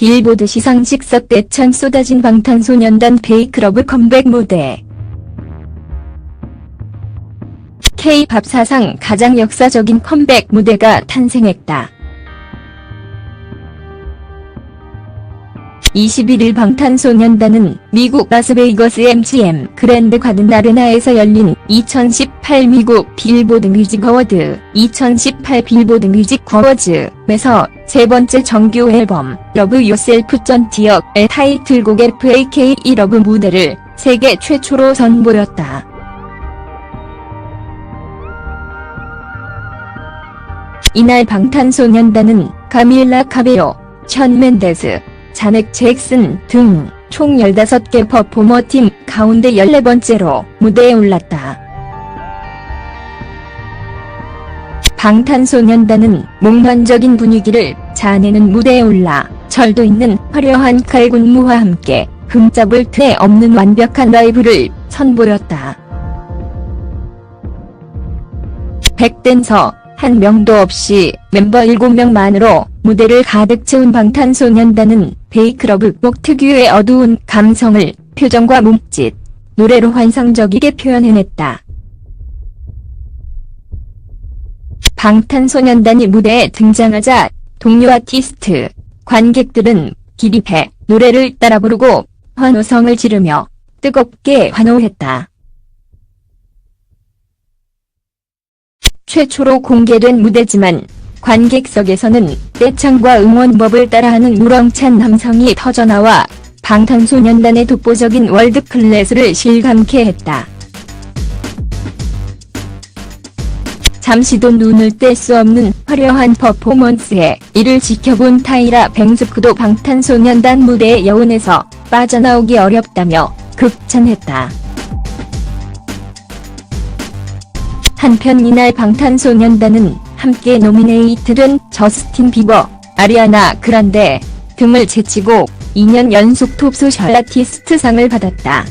빌보드 시상식 때천 쏟아진 방탄소년단 베이크러브 컴백 무대. K-팝 사상 가장 역사적인 컴백 무대가 탄생했다. 21일 방탄소년단은 미국 라스베이거스 MGM 그랜드 가든 아레나에서 열린 2018 미국 빌보드 뮤직 어워드 2018 빌보드 뮤직 어워즈에서 세 번째 정규 앨범 러브 요셀프 전티역의 타이틀곡 FAK 러브 무대를 세계 최초로 선보였다. 이날 방탄소년단은 카밀라 카베오, 션 맨데스, 자넥 잭슨 등 총 15개 퍼포머팀 가운데 14번째로 무대에 올랐다. 방탄소년단은 몽환적인 분위기를 자아내는 무대에 올라 절도 있는 화려한 칼군무와 함께 흠잡을 틈에 없는 완벽한 라이브를 선보였다. 백댄서 한 명도 없이 멤버 7명만으로 무대를 가득 채운 방탄소년단은 베이크러브 곡 특유의 어두운 감성을 표정과 몸짓, 노래로 환상적이게 표현해냈다. 방탄소년단이 무대에 등장하자 동료 아티스트, 관객들은 기립해 노래를 따라 부르고 환호성을 지르며 뜨겁게 환호했다. 최초로 공개된 무대지만 관객석에서는 떼창과 응원법을 따라하는 우렁찬 남성이 터져나와 방탄소년단의 독보적인 월드클래스를 실감케 했다. 잠시도 눈을 뗄 수 없는 화려한 퍼포먼스에 이를 지켜본 타이라 뱅스크도 방탄소년단 무대의 여운에서 빠져나오기 어렵다며 극찬했다. 한편 이날 방탄소년단은 함께 노미네이트된 저스틴 비버, 아리아나 그란데 등을 제치고 2년 연속 톱소셜 아티스트상을 받았다.